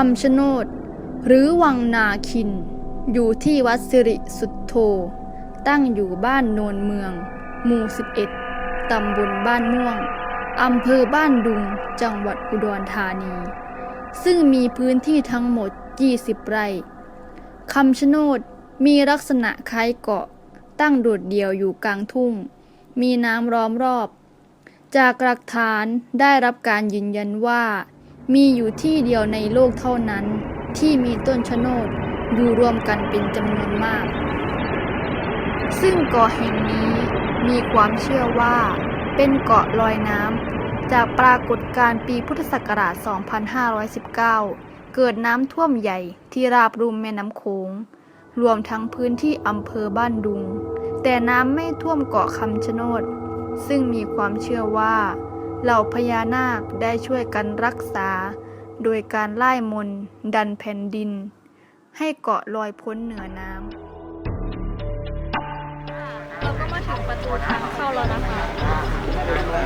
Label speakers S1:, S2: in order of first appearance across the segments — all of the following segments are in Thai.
S1: คำชะโนด หรือวังนาคิน อยู่ที่วัดสิริสุทโธ ตั้งอยู่บ้านโนนเมือง หมู่ 11 ตำบลบ้านม่วง อำเภอบ้านดุง จังหวัดอุดรธานี ซึ่งมีพื้นที่ทั้งหมด 20 ไร่คำชะโนดมีลักษณะคล้ายเกาะ ตั้งโดดเดี่ยวอยู่กลางทุ่ง มีน้ำล้อมรอบ จากหลักฐานได้รับการยืนยันว่า มีอยู่ที่เดียวในโลกเท่านั้น ที่มีต้นชะโนดอยู่รวมกันเป็นจำนวนมาก ซึ่งเกาะแห่งนี้มีความเชื่อว่าเป็นเกาะลอยน้ำจากปรากฏการณ์ปีพุทธศักราช 2519 เกิดน้ำท่วมใหญ่ที่ราบรุมแม่น้ำโขงรวมทั้งพื้นที่อำเภอบ้านดุง แต่น้ำไม่ท่วมเกาะคำชะโนด ซึ่งมีความเชื่อว่า เหล่าพญานาคได้ช่วยกันรักษา โดยการไล่มนดันแผ่นดิน ให้เกาะลอยพ้นเหนือน้ำเราก็มาถึงประตูทางเข้าแล้วนะคะ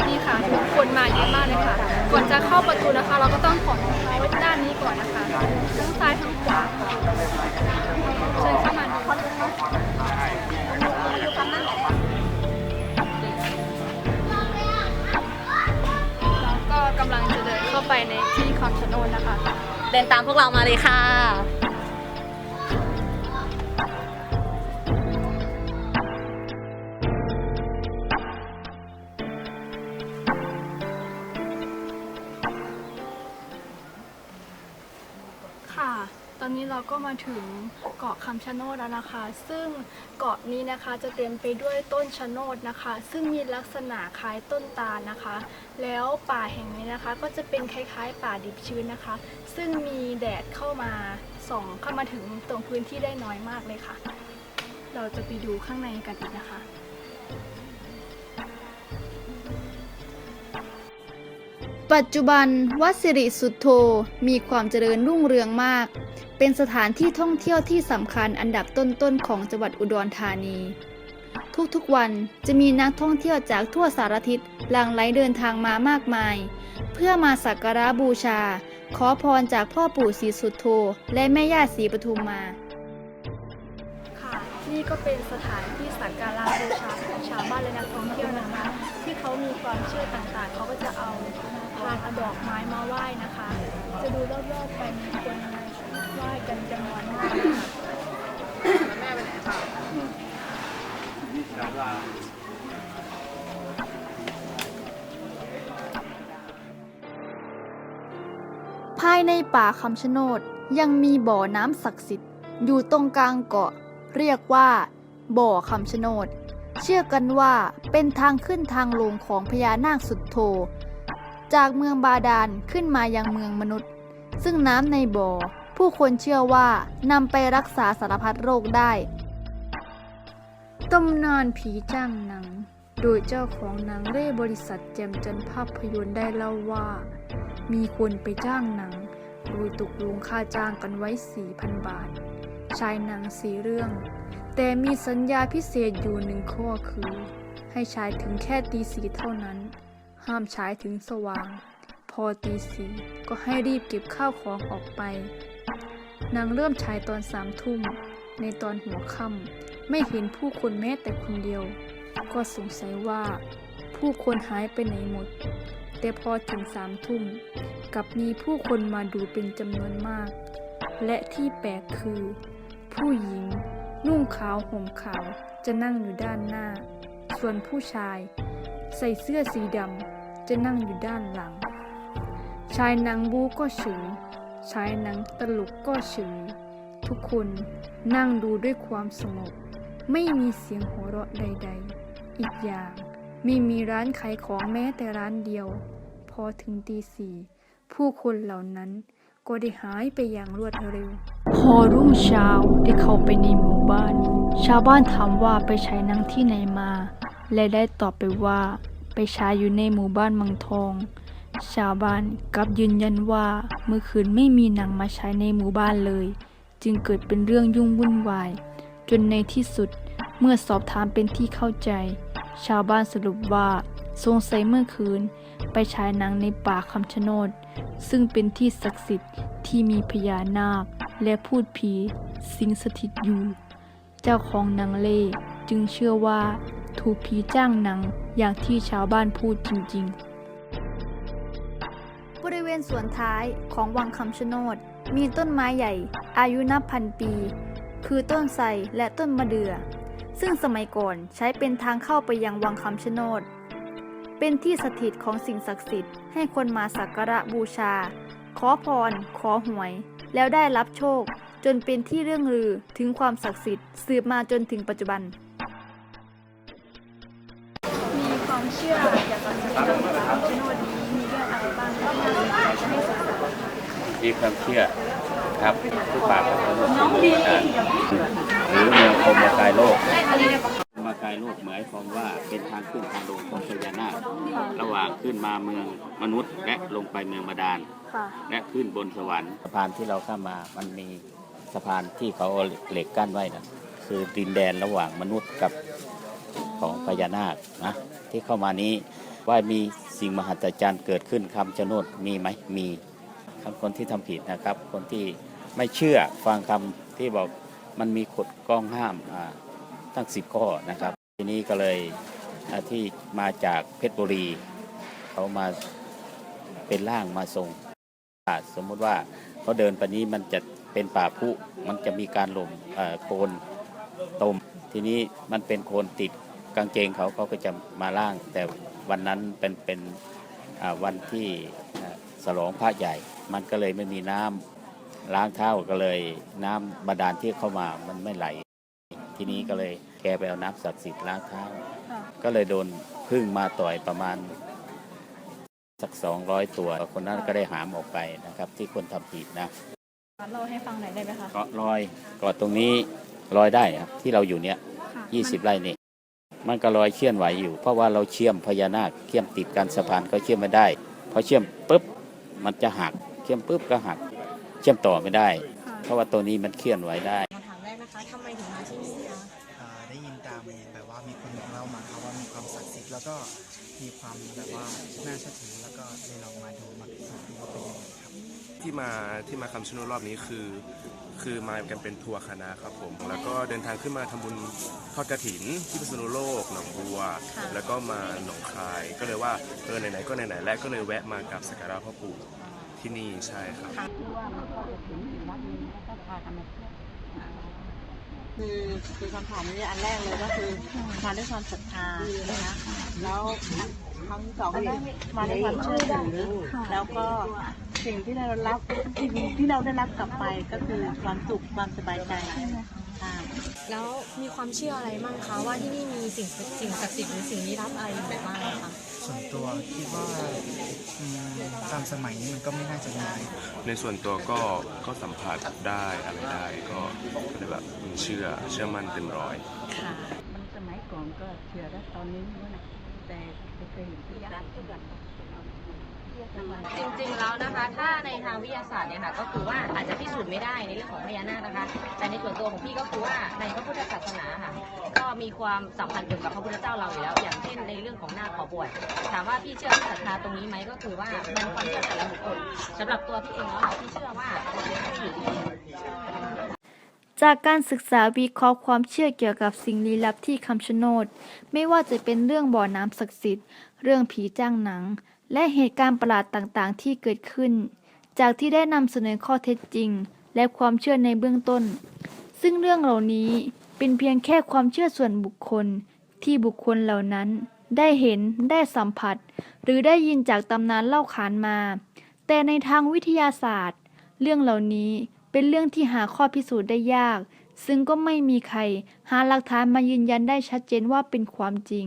S1: นี่ค่ะทุกคนมาเยอะมากเลยค่ะก่อนจะเข้าประตูนะคะ เราก็ต้องขอรองเท้าไว้ เดิน
S2: ตามพวกเรามาเลยค่ะ
S1: นี้เราก็มาถึงเกาะคำชะโนดแล้วนะคะ ซึ่งเกาะนี้นะคะจะเต็มไปด้วยต้นชะโนดนะคะ ซึ่งมีลักษณะคล้ายต้นตาลนะคะ แล้วป่าแห่งนี้นะคะ ก็จะเป็นคล้ายๆ ป่าดิบชื้นนะคะ ซึ่งมีแดดเข้ามาส่องเข้ามาถึงตรงพื้นที่ได้น้อยมากเลยค่ะ เราจะไปดูข้างในกันอีกนะคะปัจจุบันวัดสิริสุทโธมีความเจริญรุ่งเรืองมาก เป็นสถานที่ท่องเที่ยวที่สำคัญอันดับต้นๆของจังหวัดอุดรธานี ทุกๆวันจะมีนักท่องเที่ยวจากทั่วสารทิศหลั่งไหลเดินทางมามากมาย เพื่อมาสักการะบูชา ขอพรจากพ่อปู่ศรีสุทโธและแม่ย่าศรีปทุมมาค่ะนี่ก็เป็นสถานที่สักการะบูชาของชาวบ้านและนักท่องเที่ยวนะคะ ที่เขามีความเชื่อต่างๆ เขาก็จะเอาพานเอาดอกไม้มาไหว้นะคะ จะดูรอบๆไปมีคน ไหว้กันจำนวนมากเลยค่ะภายในป่าคำชะโนดยังมีบ่อน้ำศักดิ์สิทธิ์อยู่ตรงกลางเกาะ เรียกว่า บ่อคำชะโนด เชื่อกันว่าเป็นทางขึ้นทางลงของพญานาคสุดโท จากเมืองบาดาลขึ้นมายังเมืองมนุษย์ ซึ่งน้ำในบ่อ ผู้คนเชื่อว่านำไปรักษาสารพัดโรคได้ ตำนานผีจ้างหนัง โดยเจ้าของหนังเร่บริษัทแจมจันภาพยนตร์ได้เล่าว่า มีคนไปจ้างหนัง โดยตกลงค่าจ้างกันไว้ 4,000 บาท ชายหนังสีเรื่อง แต่มีสัญญาพิเศษอยู่หนึ่งข้อคือ ให้ฉายถึงแค่ตีสีเท่านั้น ห้ามฉายถึงสว่างพอตีสีก็ให้รีบเก็บข้าวของออกไป นังเริ่มฉายตอนสามทุ่ม ในตอนหัวค่ำไม่เห็นผู้คนแม้แต่คนเดียว ก็สงสัยว่า ผู้คนหายไปไหนหมด แต่พอถึงสามทุ่มกลับมีผู้คนมาดูเป็นจำนวนมาก และที่แปลกคือ ผู้หญิง นุ่งขาวห่มขาวจะนั่งอยู่ด้านหน้า ส่วนผู้ชาย ใส่เสื้อสีดำจะนั่งอยู่ด้านหลัง ชายนังบูก็เฉย ชายหนังตลกก็เฉย ทุกคนนั่งดูด้วยความสงบ ไม่มีเสียงหัวเราะใด ๆ อีกอย่าง ไม่มีร้านขายของแม้แต่ร้านเดียว พอถึงตีสี่ผู้คนเหล่านั้นก็ได้หายไปอย่างรวดเร็ว พอรุ่งเช้าได้เข้าไปในหมู่บ้าน ชาวบ้านถามว่าไปใช้นังที่ไหนมา และได้ตอบไปว่า ไปใช้อยู่ในหมู่บ้านมังทอง ชาวบ้านกลับยืนยันว่าเมื่อคืนไม่มีหนังมาใช้ในหมู่บ้านเลย จึงเกิดเป็นเรื่องยุ่งวุ่นวาย จนในที่สุดเมื่อสอบถามเป็นที่เข้าใจ ชาวบ้านสรุปว่าสงสัยเมื่อคืน ไปฉายหนังในป่าคำชะโนด ซึ่งเป็นที่ศักดิ์สิทธิ์ที่มีพญานาค และพูดผี สิงสถิตอยู่ เจ้าของหนังเล่จึงเชื่อว่า ถูกผีจ้างหนังอย่างที่ชาวบ้านพูดจริง ๆ ริเวณสวนท้ายของวังคำชะโนด มีต้นไม้ใหญ่ อายุนับพันปี คือต้นไทรและต้นมะเดื่อซึ่งสมัยก่อนใช้เป็นทางเข้าไปยังวังคำชะโนด เป็นที่สถิตของสิ่งศักดิ์สิทธิ์ให้คนมาสักการะบูชา ขอพร ขอหวย แล้วได้รับโชค จนเป็นที่เรื่องลือถึงความศักดิ์สิทธิ์สืบมาจนถึงปัจจุบัน มีความเชื่อเกี่ยวกับสถานที่คำชะโนด
S3: มีความเชื่อครับที่ป่าของพระพุทธรูปหรือเมืองพรหมกายโลกพรหมกายโลกหมายความว่าเป็นทางขึ้นทางลงของพญานาคระหว่างขึ้นมาเมืองมนุษย์ และลงไปเมืองบาดาล
S1: ค่ะ
S3: และขึ้นบนสวรรค์สะพานที่เราข้ามมามันมีสะพานที่เขาเอาเหล็กกั้นไว้นะคือดินแดนระหว่างมนุษย์กับของพญานาคนะที่เข้ามานี้ว่ามี สิ่งมหัศจรรย์เกิดขึ้นคำชะโนดมีไหมมีครับคนที่ทำผิดนะครับ คนที่ไม่เชื่อฟังคำที่บอกมันมีกฎกล้องห้ามตั้งสิบข้อนะครับ ทีนี้ก็เลยอาที่มาจากเพชรบุรี เขามาเป็นร่างมาทรงสมมุติว่าเขาเดินไปนี้มันจะเป็นป่าพุมันจะมีการหล่มโคลนตมทีนี้มันเป็นโคลนติด กางเกงเขาเขาก็จะมาล่าง แต่วันนั้นเป็นเป็นอ่าวันที่อ่าสลองพระใหญ่ มันก็เลยไม่มีน้ำล้างเท้าก็เลยน้ำบาดาลที่เข้ามามันไม่ไหล ทีนี้ก็เลยแกไปเอาน้ำศักดิ์สิทธิ์ล้างเท้า
S1: ค่ะ
S3: ก็เลยโดนพึ่งมาต่อยประมาณสักสองร้อยตัว คนนั้นก็ได้หามออกไปนะครับ ที่คนทำผิดนะ
S1: เราให้ฟังหน่อยได้ไหมคะ
S3: ก็ลอยก็ตรงนี้ลอยได้ครับที่เราอยู่เนี้ย
S1: ค่ะ
S3: ยี่สิบไร่นี่ มันก็ลอยเชื่อนไหวอยู่ เพราะว่าเราเชื่อมพญานาคเชื่อมติดกันสะพานก็เชื่อมไม่ได้พอเชื่อมปุ๊บมันจะหักเชื่อมปุ๊บก็หัก เชื่อมต่อไม่ได้
S1: ค่ะ
S3: เพราะว่าตัวนี้มันเคลื่อนไหวได้
S2: คำถามแรกนะคะทำไมถึงมาที่นี่คะ
S4: อ่าได้ยินตามแบบว่ามีคนบอกเล่ามาครับว่ามีความศักดิ์สิทธิ์แล้วก็ มีความแบบว่าน่าเชื่อถือแล้วก็เลยลองมาดูมาพิสูจน์ดูว่าเป็นยังไงครับ
S5: ที่มาที่มาคำชะโนดรอบนี้คือ คือมากันเป็นทัวร์คณะครับผม แล้วก็เดินทางขึ้นมาทำบุญทอดกระถินที่พิษณุโลกหนองบัว แล้วก็มาหนองคายก็เลยว่าเออไหนๆก็ไหนๆแล้วก็เลยแวะมากับสักการะพ่อปู่ที่นี่ใช่ครับ
S6: คือคือคำถามนี้อันแรกเลยก็คือมาด้วยความศรัทธานะคะแล้วครั้งที่สองก็มาด้วยความเชื่อถือแล้วก็สิ่งที่เรารับสิ่งที่เราได้รับกลับไปก็คือความสุขความสบายใจค่ะ
S2: แล้วมีความเชื่ออะไรบ้างคะว่าที่นี่มีสิ่งสิ่งศักดิ์สิทธิ์หรือสิ่งลี้ลับอะไรอยู่บ้างคะ
S4: ส่วนตัวคิดว่าามสมัยนี้มันก็ไม่น่าจะมี
S5: ในส่วนตัวก็ก็สัมผัสได้อะไรได้ก็เลยแบบเชื่อเชื่อมั่นเต็มร้อย
S2: ค่ะ
S6: มันสมัยก่อนก็เชื่อแล้วตอนนี้ไม่นะแต่ไม่เคยเห็นที่ยักษ์
S2: จริงๆแล้วนะคะ ถ้าในทางวิทยาศาสตร์เนี่ยค่ะก็คือว่าอาจจะพิสูจน์ไม่ได้ในเรื่องของพญานาคนะคะ แต่ในส่วนตัวของพี่ก็คือว่าในพระพุทธศาสนาค่ะ ก็ มีความสัมพันธ์เกี่ยวกับพระพุทธเจ้าเราอยู่แล้ว อย่างเช่นในเรื่องของหน้าขอบวชถามว่าพี่เชื่อพี่ศรัทธาตรงนี้ไหมก็คือว่ามันความเชื่อแต่ละบุคคลสำหรับตัวพี่เองแล้วค่ะพี่เชื่อว่า
S1: จากการศึกษาวิเคราะห์ความเชื่อเกี่ยวกับสิ่งลี้ลับที่คำชะโนด ไม่ว่าจะเป็นเรื่องบ่อน้ำศักดิ์สิทธิ์ เรื่องผีจ้างหนัง และเหตุการณ์ประหลาดต่างๆ ที่เกิดขึ้น จากที่ได้นำเสนอข้อเท็จจริง และความเชื่อในเบื้องต้น ซึ่งเรื่องเหล่านี้ เป็นเพียงแค่ความเชื่อส่วนบุคคลที่บุคคลเหล่านั้น ได้เห็นได้สัมผัส หรือได้ยินจากตำนานเล่าขานมา แต่ในทางวิทยาศาสตร์ เรื่องเหล่านี้เป็นเรื่องที่หาข้อพิสูจน์ได้ยาก ซึ่งก็ไม่มีใคร หาหลักฐานมายืนยันได้ชัดเจนว่าเป็นความจริง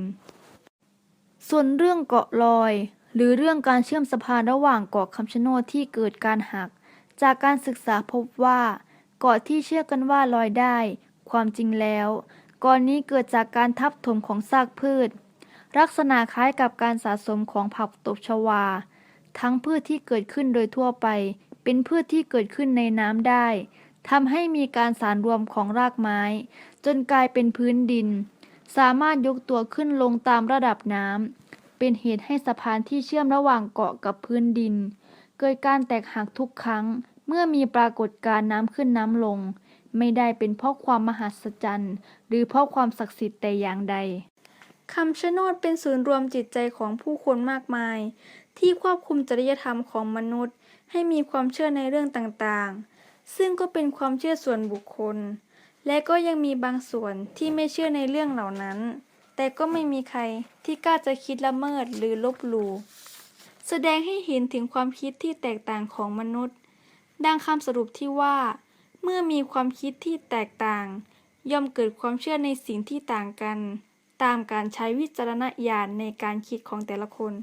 S1: ส่วนเรื่องเกาะลอย หรือเรื่องการเชื่อมสะพานระหว่างเกาะคำชะโนดที่เกิดการหัก จากการศึกษาพบว่า เกาะที่เชื่อกันว่าลอยได้ ความจริงแล้วกาะนี้เกิดจากการทับถมของซากพืช ลักษณะคล้ายกับการสะสมของผักตบชวา ทั้งพืชที่เกิดขึ้นโดยทั่วไป เป็นพืชที่เกิดขึ้นในน้ำได้ทำให้มีการสารรวมของรากไม้ จนกลายเป็นพื้นดิน สามารถยกตัวขึ้นลงตามระดับน้ำเป็นเหตุให้สะพานที่เชื่อมระหว่างเกาะกับพื้นดิน เกิดการแตกหักทุกครั้งเมื่อมีปรากฏการณ์น้ำขึ้นน้ำลง ไม่ได้เป็นเพราะความมหัศจรรย์ หรือเพราะความศักดิ์สิทธิ์แต่อย่างใดคำชะโนดเป็นศูนย์รวมจิตใจของผู้คนมากมาย ที่ควบคุมจริยธรรมของมนุษย์ ให้มีความเชื่อในเรื่องต่างๆ ซึ่งก็เป็นความเชื่อส่วนบุคคล และก็ยังมีบางส่วนที่ไม่เชื่อในเรื่องเหล่านั้น แต่ก็ไม่มีใครที่กล้าจะคิดละเมิดหรือลบหลู่แสดงให้เห็นถึงความคิดที่แตกต่างของมนุษย์ ดังคำสรุปที่ว่า เมื่อมีความคิดที่แตกต่าง ย่อมเกิดความเชื่อในสิ่งที่ต่างกัน ตามการใช้วิจารณญาณในการคิดของแต่ละคน